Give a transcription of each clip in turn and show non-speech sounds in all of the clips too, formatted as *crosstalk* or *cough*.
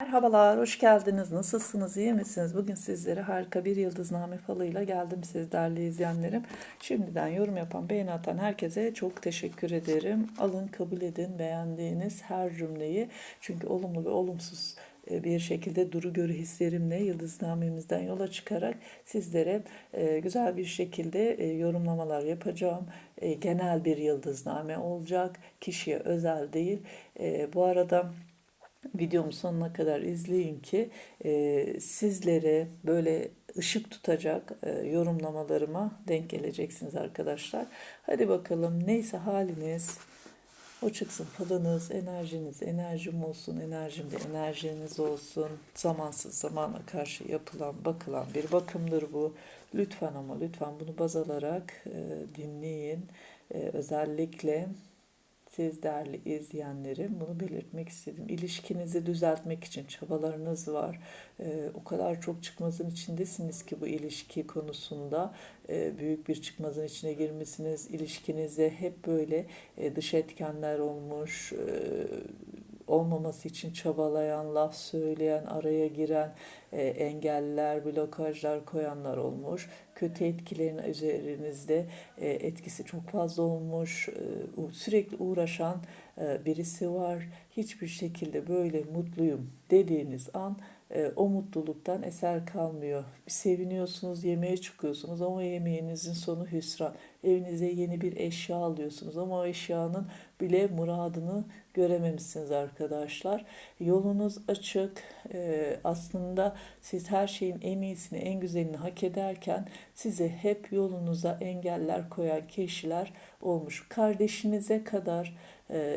Merhabalar, hoş geldiniz. Nasılsınız, iyi misiniz? Bugün sizlere harika bir yıldızname falıyla geldim siz değerli izleyenlerim. Şimdiden yorum yapan, beğeni atan herkese çok teşekkür ederim. Alın, kabul edin beğendiğiniz her cümleyi. Çünkü olumlu ve olumsuz e, bir şekilde duru görü hislerimle yıldıznamemizden yola çıkarak sizlere e, güzel bir şekilde e, yorumlamalar yapacağım. Genel bir yıldızname olacak, kişiye özel değil. Bu arada videomu sonuna kadar izleyin ki e, sizlere böyle ışık tutacak e, yorumlamalarıma denk geleceksiniz arkadaşlar. Hadi bakalım neyse haliniz o çıksın falınız, enerjiniz, enerjim olsun, enerjimde enerjiniz olsun. Zamansız zamana karşı yapılan, bakılan bir bakımdır bu. Lütfen ama lütfen bunu baz alarak e, dinleyin. E, özellikle siz değerli izleyenlerim bunu belirtmek istedim. İlişkinizi düzeltmek için çabalarınız var. Ee, o kadar çok çıkmazın içindesiniz ki bu ilişki konusunda e, büyük bir çıkmazın içine girmişsiniz. İlişkinize hep böyle e, dış etkenler olmuş, e, olmaması için çabalayan, laf söyleyen, araya giren, e, engeller, blokajlar koyanlar olmuş. Kötü etkilerin üzerinizde e, etkisi çok fazla olmuş. E, sürekli uğraşan e, birisi var. Hiçbir şekilde böyle mutluyum dediğiniz an e, o mutluluktan eser kalmıyor. Seviniyorsunuz, yemeğe çıkıyorsunuz ama yemeğinizin sonu hüsran. Evinize yeni bir eşya alıyorsunuz ama o eşyanın bile muradını görememişsiniz arkadaşlar. Yolunuz açık. E, aslında siz her şeyin en iyisini, en güzelini hak ederken size hep yolunuza engeller koyan kişiler olmuş. Kardeşinize kadar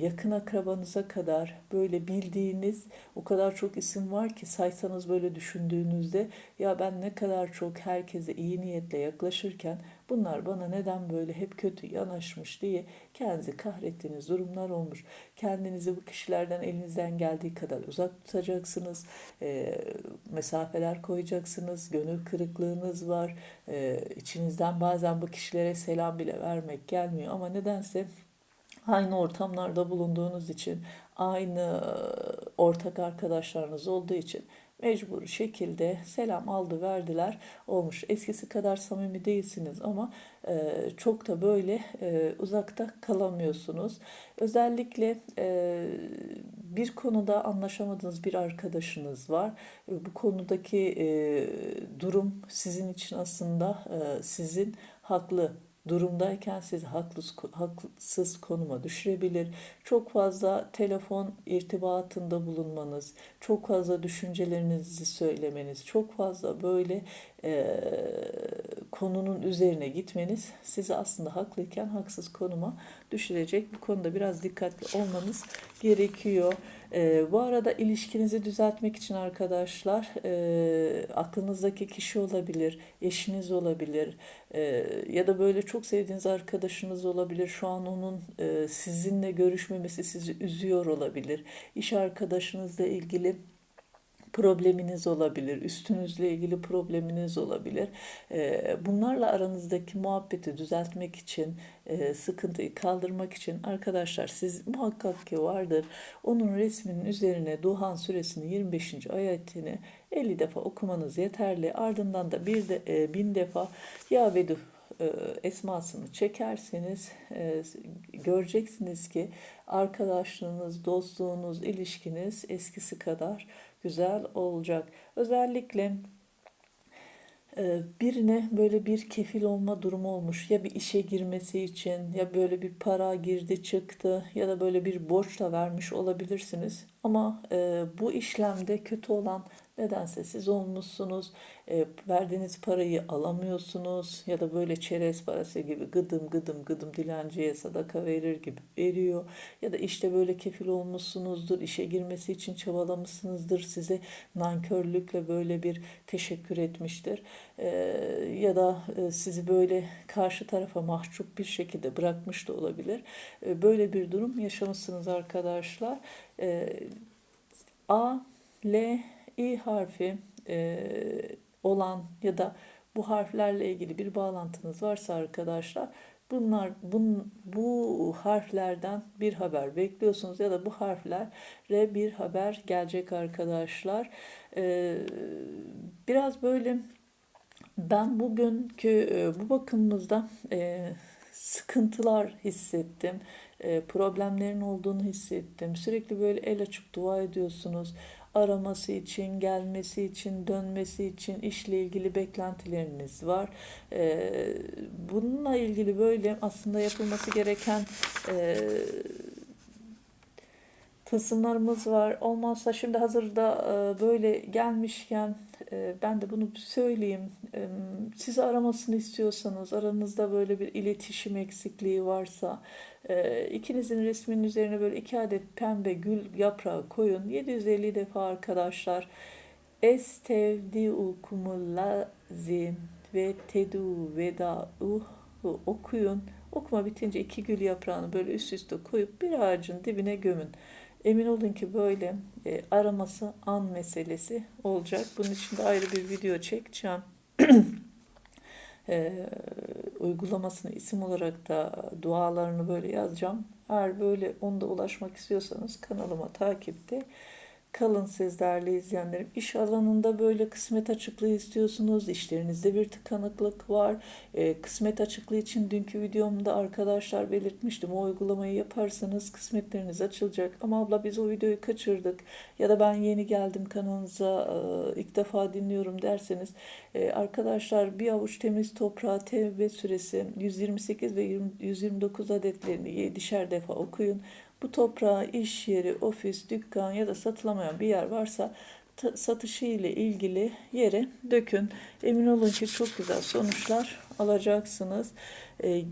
yakın akrabanıza kadar böyle bildiğiniz o kadar çok isim var ki saysanız böyle düşündüğünüzde ya ben ne kadar çok herkese iyi niyetle yaklaşırken bunlar bana neden böyle hep kötü yanaşmış diye kendinizi kahrettiğiniz durumlar olmuş. Kendinizi bu kişilerden elinizden geldiği kadar uzak tutacaksınız. E, mesafeler koyacaksınız. Gönül kırıklığınız var. E, içinizden bazen bu kişilere selam bile vermek gelmiyor ama nedense aynı ortamlarda bulunduğunuz için, aynı ortak arkadaşlarınız olduğu için mecbur şekilde selam aldı verdiler olmuş. Eskisi kadar samimi değilsiniz ama e, çok da böyle e, uzakta kalamıyorsunuz. Özellikle e, bir konuda anlaşamadığınız bir arkadaşınız var. E, bu konudaki e, durum sizin için aslında e, sizin haklı durumdayken sizi haksız, haksız konuma düşürebilir. Çok fazla telefon irtibatında bulunmanız, çok fazla düşüncelerinizi söylemeniz, çok fazla böyle e, konunun üzerine gitmeniz sizi aslında haklıyken haksız konuma düşürecek. Bu konuda biraz dikkatli olmanız gerekiyor. E, bu arada ilişkinizi düzeltmek için arkadaşlar e, aklınızdaki kişi olabilir, eşiniz olabilir e, ya da böyle çok sevdiğiniz arkadaşınız olabilir. Şu an onun e, sizinle görüşmemesi sizi üzüyor olabilir. İş arkadaşınızla ilgili probleminiz olabilir, üstünüzle ilgili probleminiz olabilir. Ee, bunlarla aranızdaki muhabbeti düzeltmek için, e, sıkıntıyı kaldırmak için arkadaşlar siz muhakkak ki vardır. Onun resminin üzerine Duhan suresinin 25. ayetini 50 defa okumanız yeterli. Ardından da bir de e, bin defa Ya Vedu e, esmasını çekerseniz göreceksiniz ki arkadaşlığınız, dostluğunuz, ilişkiniz eskisi kadar güzel olacak. Özellikle e, birine böyle bir kefil olma durumu olmuş ya bir işe girmesi için ya böyle bir para girdi çıktı ya da böyle bir borçla vermiş olabilirsiniz ama e, bu işlemde kötü olan Nedense siz olmuşsunuz, e, verdiğiniz parayı alamıyorsunuz ya da böyle çerez parası gibi gıdım gıdım gıdım dilenciye sadaka verir gibi veriyor. Ya da işte böyle kefil olmuşsunuzdur, işe girmesi için çabalamışsınızdır, size nankörlükle böyle bir teşekkür etmiştir. E, ya da e, sizi böyle karşı tarafa mahcup bir şekilde bırakmış da olabilir. E, böyle bir durum yaşamışsınız arkadaşlar. E, A, L, İ harfi e, olan ya da bu harflerle ilgili bir bağlantınız varsa arkadaşlar Bunlar bun, bu harflerden bir haber bekliyorsunuz ya da bu harflere bir haber gelecek arkadaşlar. Ee, biraz böyle ben bugünkü e, bu bakımımızda e, sıkıntılar hissettim. E, problemlerin olduğunu hissettim. Sürekli böyle el açıp dua ediyorsunuz. Araması için, gelmesi için, dönmesi için işle ilgili beklentileriniz var. E, bununla ilgili böyle aslında yapılması gereken e, tılsımlarımız var. Olmazsa şimdi hazırda e, böyle gelmişken ben de bunu söyleyeyim. E, sizi aramasını istiyorsanız, aranızda böyle bir iletişim eksikliği varsa, ikinizin resminin üzerine böyle iki adet pembe gül yaprağı koyun. 750 defa arkadaşlar. Estevdiukumul lazim ve tedu veda okuyun. Okuma bitince iki gül yaprağını böyle üst üste koyup bir ağacın dibine gömün. Emin olun ki böyle e, araması an meselesi olacak. Bunun için de ayrı bir video çekeceğim. *clears throat* e, uygulamasını isim olarak da dualarını böyle yazacağım. Eğer böyle onda ulaşmak istiyorsanız kanalıma takipte Kalın siz değerli izleyenlerim. İş alanında böyle kısmet açıklığı istiyorsunuz. İşlerinizde bir tıkanıklık var. E, kısmet açıklığı için dünkü videomda arkadaşlar belirtmiştim. O uygulamayı yaparsanız kısmetleriniz açılacak. Ama abla biz o videoyu kaçırdık. Ya da ben yeni geldim kanalınıza e, ilk defa dinliyorum derseniz. E, arkadaşlar bir avuç temiz toprağa tevbe süresi 128 ve 20, 129 adetlerini 7'şer defa okuyun. Bu toprağa iş yeri, ofis, dükkan ya da satılamayan bir yer varsa satışı ile ilgili yere dökün. Emin olun ki çok güzel sonuçlar alacaksınız. Ee,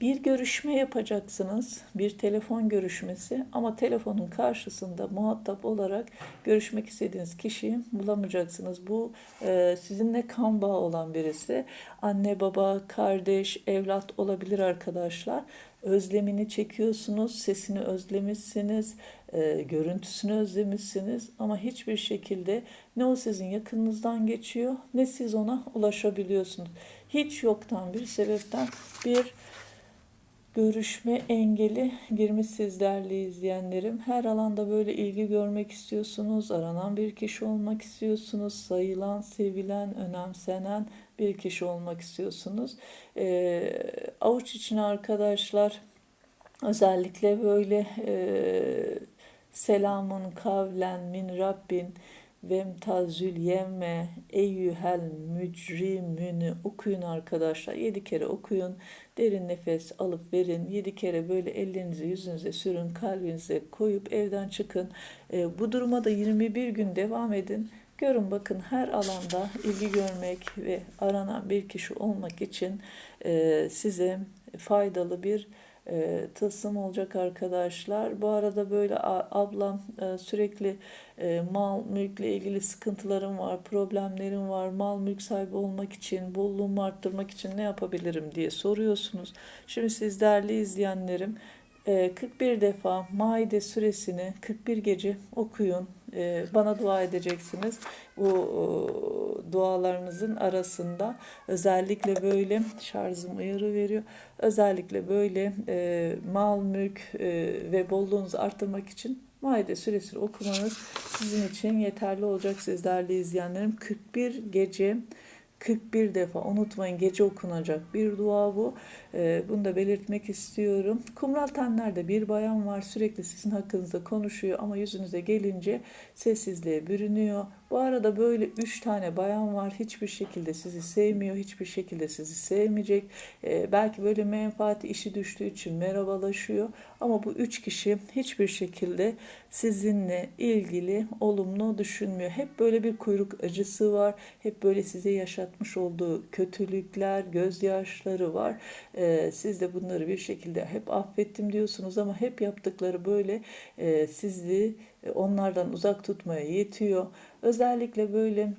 bir görüşme yapacaksınız, bir telefon görüşmesi ama telefonun karşısında muhatap olarak görüşmek istediğiniz kişiyi bulamayacaksınız. Bu e, sizinle kan bağı olan birisi, anne, baba, kardeş, evlat olabilir arkadaşlar özlemini çekiyorsunuz, sesini özlemişsiniz, e, görüntüsünü özlemişsiniz ama hiçbir şekilde ne o sizin yakınınızdan geçiyor ne siz ona ulaşabiliyorsunuz. Hiç yoktan bir sebepten bir görüşme engeli girmiş siz değerli izleyenlerim. Her alanda böyle ilgi görmek istiyorsunuz, aranan bir kişi olmak istiyorsunuz, sayılan, sevilen, önemsenen bir kişi olmak istiyorsunuz. E, avuç içine arkadaşlar özellikle böyle e, selamun kavlen min Rabbin Vemtazül yemme eyyühel mücrimünü okuyun arkadaşlar. Yedi kere okuyun. Derin nefes alıp verin. Yedi kere böyle ellerinizi yüzünüze sürün. Kalbinize koyup evden çıkın. E, bu duruma da 21 gün devam edin. Görün bakın her alanda ilgi görmek ve aranan bir kişi olmak için e, size faydalı bir e, tılsım olacak arkadaşlar. Bu arada böyle ablam e, sürekli e, mal mülkle ilgili sıkıntılarım var, problemlerim var. Mal mülk sahibi olmak için, bolluğumu arttırmak için ne yapabilirim diye soruyorsunuz. Şimdi siz değerli izleyenlerim 41 e, defa Maide suresini 41 gece okuyun. E, bana dua edeceksiniz. Bu e, dualarınızın arasında özellikle böyle şarjım uyarı veriyor. Özellikle böyle mal, mülk ve bolluğunuzu arttırmak için Maide suresini okumanız sizin için yeterli olacak siz değerli izleyenlerim. 41 gece 41 defa unutmayın gece okunacak bir dua bu. Ee, bunu da belirtmek istiyorum. Kumral tenlerde bir bayan var sürekli sizin hakkınızda konuşuyor ama yüzünüze gelince sessizliğe bürünüyor. Bu arada böyle üç tane bayan var. Hiçbir şekilde sizi sevmiyor. Hiçbir şekilde sizi sevmeyecek. Ee, belki böyle menfaati işi düştüğü için merhabalaşıyor. Ama bu üç kişi hiçbir şekilde sizinle ilgili olumlu düşünmüyor. Hep böyle bir kuyruk acısı var. Hep böyle size yaşatmış olduğu kötülükler, gözyaşları var. Ee, siz de bunları bir şekilde hep affettim diyorsunuz ama hep yaptıkları böyle e, sizi onlardan uzak tutmaya yetiyor. Özellikle böyle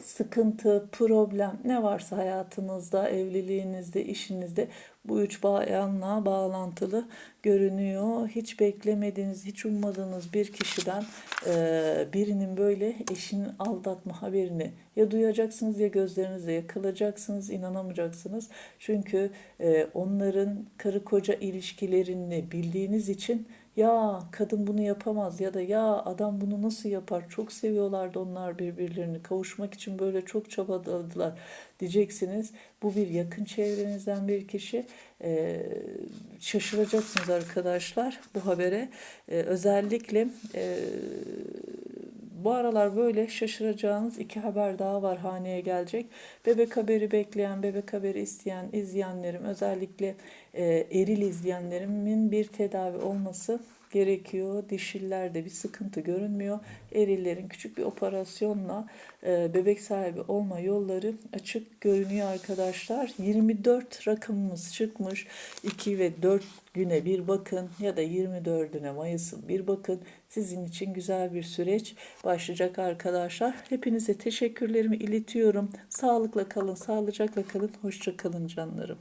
sıkıntı, problem ne varsa hayatınızda, evliliğinizde, işinizde bu üç bayanla bağlantılı görünüyor. Hiç beklemediğiniz, hiç ummadığınız bir kişiden e, birinin böyle eşinin aldatma haberini ya duyacaksınız ya gözlerinizle yakalayacaksınız, inanamayacaksınız. Çünkü e, onların karı koca ilişkilerini bildiğiniz için ya kadın bunu yapamaz ya da ya adam bunu nasıl yapar? Çok seviyorlardı onlar birbirlerini. Kavuşmak için böyle çok çabaladılar diyeceksiniz. Bu bir yakın çevrenizden bir kişi. Ee, şaşıracaksınız arkadaşlar bu habere. Ee, özellikle e, bu aralar böyle şaşıracağınız iki haber daha var haneye gelecek. Bebek haberi bekleyen, bebek haberi isteyen izleyenlerim, özellikle e, eril izleyenlerimin bir tedavi olması gerekiyor. Dişillerde bir sıkıntı görünmüyor. Erillerin küçük bir operasyonla e, bebek sahibi olma yolları açık görünüyor arkadaşlar. 24 rakamımız çıkmış. 2 ve 4 güne bir bakın ya da 24'üne Mayıs'ın bir bakın. Sizin için güzel bir süreç başlayacak arkadaşlar. Hepinize teşekkürlerimi iletiyorum. Sağlıkla kalın, sağlıcakla kalın, hoşça kalın canlarım.